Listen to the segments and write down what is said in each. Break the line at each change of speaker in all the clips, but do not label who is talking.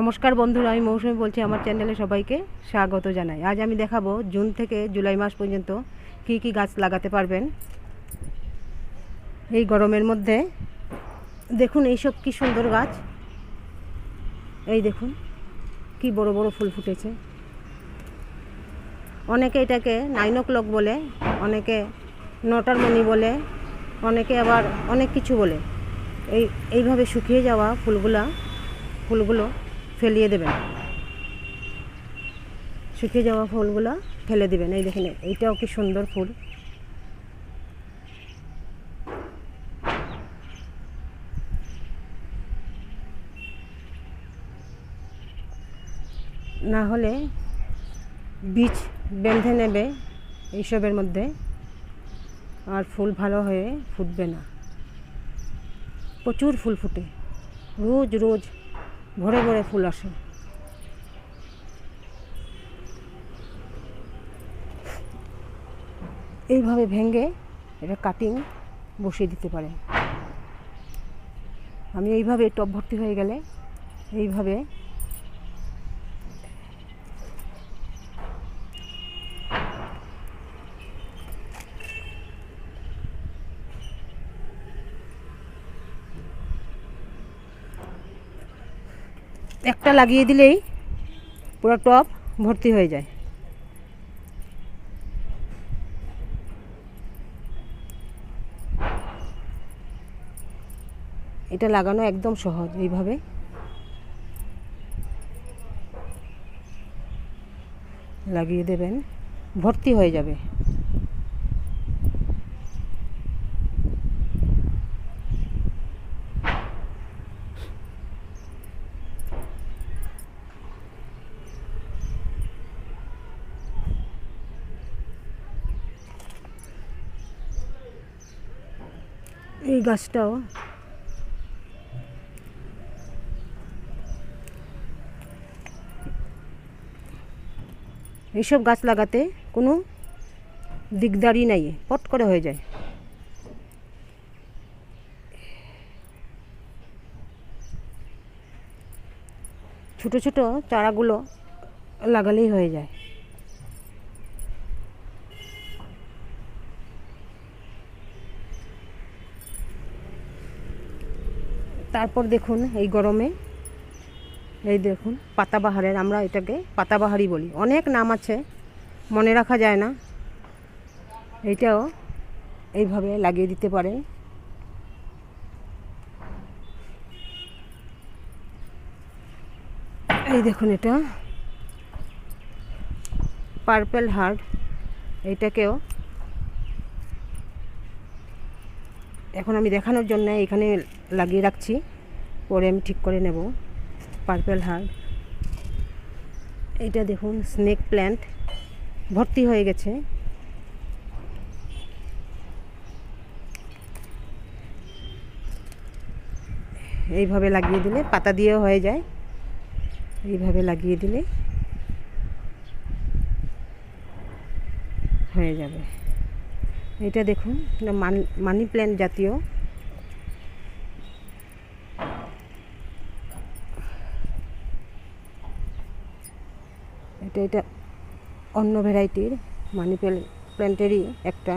নমস্কার বন্ধুরা, আমি মৌসুমি বলছি আমার চ্যানেলে সবাইকে স্বাগত জানাই। আজ আমি দেখাবো জুন থেকে জুলাই মাস পর্যন্ত কি কি গাছ লাগাতে পারবেন। এই গরমের মধ্যে দেখুন এইসব কি সুন্দর গাছ। এই দেখুন, কি বড় বড় ফুল ফুটেছে। অনেকে এটাকে নাইন ও ক্লক বলে, অনেকে নটার মণি বলে, অনেকে আবার অনেক কিছু বলে। এই, এইভাবে শুকিয়ে যাওয়া ফুলগুলা, ফুলগুলো ফেলিয়ে দেবেন। শুকিয়ে যাওয়া ফুলগুলো ফেলে দিবেন। এই দেখেন, এইটাও কি সুন্দর ফুল। না হলে বীজ বেঁধে নেবে এইসবের মধ্যে, আর ফুল ভালো হয়ে ফুটবে না। প্রচুর ফুল ফুটে। রোজ রোজ ভরে ভরে ফুল আসে। এইভাবে ভেঙে এটা কাটিং বসিয়ে দিতে পারে। আমি এইভাবে টপ ভর্তি হয়ে গেলে এইভাবে একটা লাগিয়ে দিলেই পুরো টপ ভর্তি হয়ে যায়। এটা লাগানো একদম সহজ এইভাবে। লাগিয়ে দেবেন, ভর্তি হয়ে যাবে। এই গাছটাও। এইসব গাছ লাগাতে কোনো দিকদারি নাই, পট করে হয়ে যায়। ছোট ছোট চারাগুলো লাগালেই হয়ে যায়। তারপর দেখুন এই গরমে, এই দেখুন, পাতাবাহারের, আমরা এটাকে পাতাবাহারি বলি। অনেক নাম আছে, মনে রাখা যায় না। এইটাও এইভাবে লাগিয়ে দিতে পারেন। এই দেখুন এটা। পার্পেল হার্ট এইটাকেও এখন আমি দেখানোর জন্য এখানে লাগিয়ে রাখছি, পরে আমি ঠিক করে নেব পার্পেল হার্ট এটা দেখুন স্নেক প্ল্যান্ট ভর্তি হয়ে গেছে। এইভাবে লাগিয়ে দিলে পাতা দিয়েও হয়ে যায়। এইভাবে লাগিয়ে দিলে হয়ে যাবে। এটা দেখুন মানি প্ল্যান্ট জাতীয়। এটা এটা অন্য ভ্যারাইটির মানি প্ল্যান্টেরই একটা।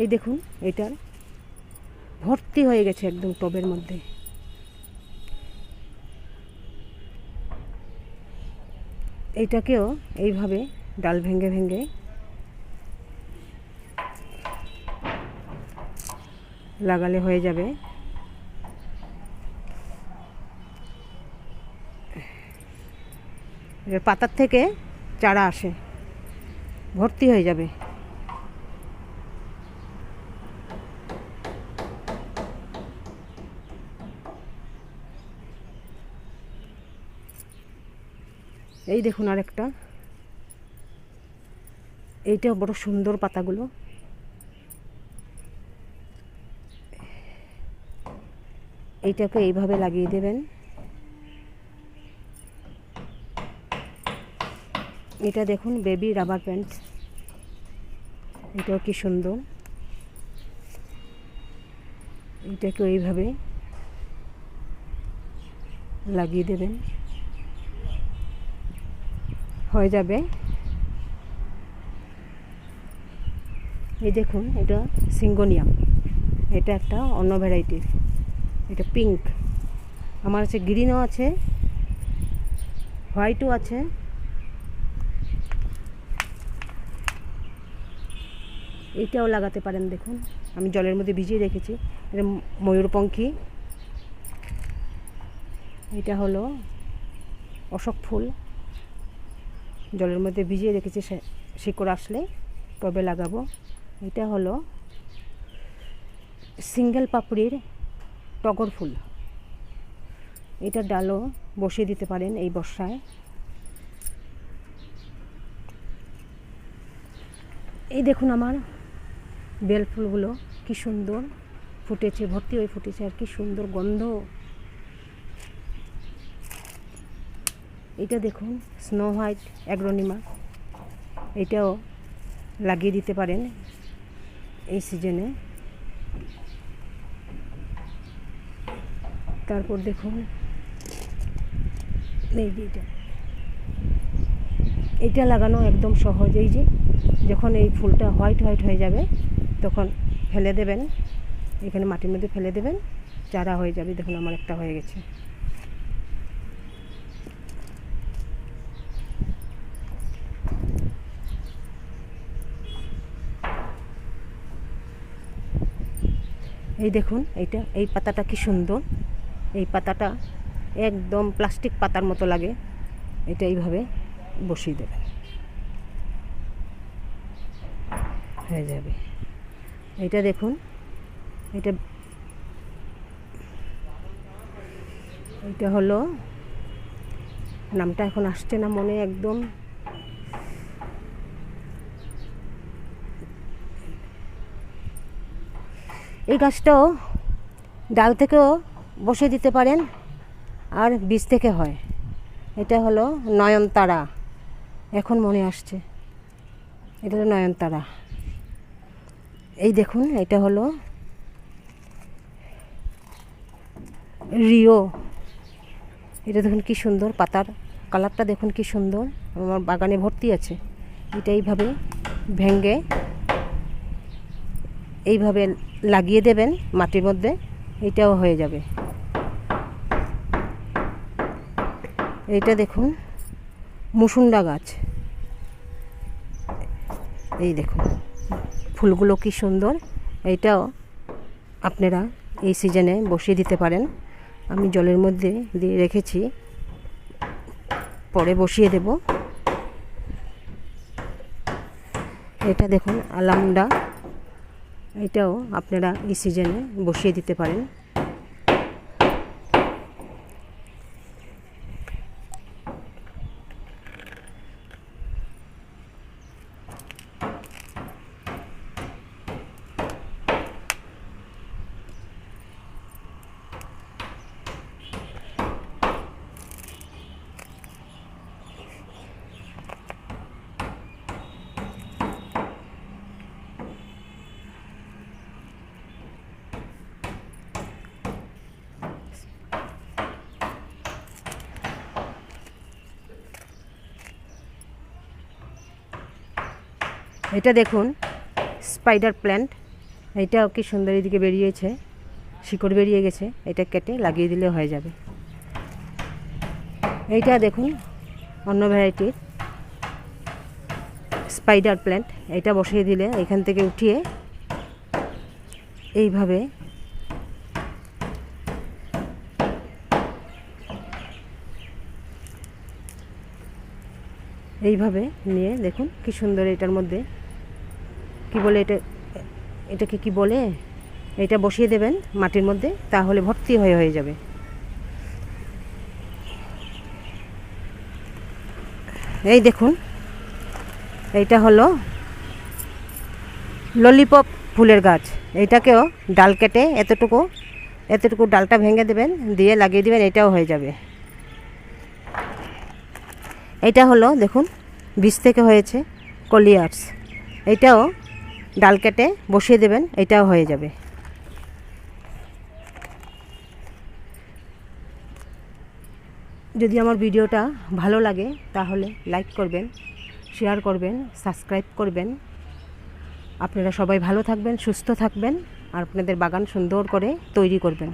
এই দেখুন এটার ভর্তি হয়ে গেছে একদম টবের মধ্যে। এইটাকেও এইভাবে ডাল ভেঙে ভেঙে লাগালে হয়ে যাবে। পাতার থেকে চারা আসে, ভর্তি হয়ে যাবে। এই দেখুন আরেকটা। এইটা বড় সুন্দর পাতাগুলো। এইটাকে এইভাবে লাগিয়ে দেবেন। এটা দেখুন বেবি রাবার প্যান্ট। এটাও কি সুন্দর। এটাকে এইভাবে লাগিয়ে দেবেন। হয়ে যাবে। এই দেখুন, এটা সিঙ্গোনিয়াম। এটা একটা অন্য ভ্যারাইটির এটা পিঙ্ক আমার আছে গ্রিনও আছে হোয়াইটও আছে। এটাও লাগাতে পারেন, দেখুন। আমি জলের মধ্যে ভিজিয়ে রেখেছি। এটা ময়ূরপঙ্খী। এটা হলো অশোক ফুল। জলের মধ্যে ভিজিয়ে রেখেছি শিকড় আসলে টবে লাগাবো? এটা হলো সিঙ্গেল পাপড়ির টগর ফুল। এটা ডালও বসিয়ে দিতে পারেন এই বর্ষায়। এই দেখুন আমার বেল ফুলগুলো, কি সুন্দর ফুটেছে, ভর্তি হয়ে ফুটেছে আর কি সুন্দর গন্ধ। এটা দেখুন স্নো হোয়াইট অ্যাগ্রোনিমা এটাও লাগিয়ে দিতে পারেন এই সিজনে তারপর দেখুন, এই যে এটা। এটা লাগানো একদম সহজ, এই যে যখন এই ফুলটা হোয়াইট হোয়াইট হয়ে যাবে, তখন ফেলে দেবেন। এখানে মাটির মধ্যে ফেলে দেবেন, চারা হয়ে যাবে। দেখুন, আমার একটা হয়ে গেছে। এই দেখুন, এইটা, এই পাতাটা কি সুন্দর। এই পাতাটা একদম প্লাস্টিক পাতার মতো লাগে। এটা এইভাবে বসিয়ে দেবেন। হয়ে যাবে। এটা দেখুন এটা এটা হলো, নামটা এখন আসছে না মনে একদম। এই গাছটাও ডাল থেকেও বসে দিতে পারেন আর বীজ থেকে হয়। এটা হলো নয়নতারা। এখন মনে আসছে। এটা হলো নয়নতারা। এই দেখুন, এটা হলো রিও। এটা দেখুন কি সুন্দর, পাতার কালারটা দেখুন কি সুন্দর। আমার বাগানে ভর্তি আছে। এটা এইভাবে ভেঙ্গে এইভাবে লাগিয়ে দেবেন মাটির মধ্যে, এটাও হয়ে যাবে। এইটা দেখুন, মুসুন্ডা গাছ। এই দেখুন, ফুলগুলো কি সুন্দর। এইটাও আপনারা এই সিজনে বসিয়ে দিতে পারেন। আমি জলের মধ্যে দিয়ে রেখেছি, পরে বসিয়ে দেব। এটা দেখুন, আলামডা। এটাও আপনারা এই সিজনে বসিয়ে দিতে পারেন। এটা দেখুন স্পাইডার প্ল্যান্ট এটাও কি সুন্দর এদিকে বেরিয়েছে, শিকড় বেরিয়ে গেছে, এটা কেটে লাগিয়ে দিলে হয়ে যাবে। এইটা দেখুন, অন্য ভ্যারাইটির স্পাইডার প্ল্যান্ট এটা বসিয়ে দিলে এখান থেকে উঠিয়ে এইভাবে এইভাবে নিয়ে দেখুন কি সুন্দর এটার মধ্যে কি বলে এটা? এটাকে কি বলে? এটা বসিয়ে দেবেন মাটির মধ্যে, তাহলে ভর্তি হয়ে হয়ে যাবে। এই দেখুন, এইটা হলো ললিপপ ফুলের গাছ। এইটাকেও ডাল কেটে এতটুকু এতটুকু ডালটা ভেঙে দেবেন, দিয়ে লাগিয়ে দেবেন, এটাও হয়ে যাবে। এটা হলো, দেখুন বীজ থেকে হয়েছে কলিয়ার্স এটাও ডাল কেটে বসিয়ে দেবেন, এটাও হয়ে যাবে। যদি আমার ভিডিওটা ভালো লাগে, তাহলে লাইক করবেন, শেয়ার করবেন, সাবস্ক্রাইব করবেন। আপনারা সবাই ভালো থাকবেন, সুস্থ থাকবেন, আর আপনাদের বাগান সুন্দর করে তৈরি করবেন।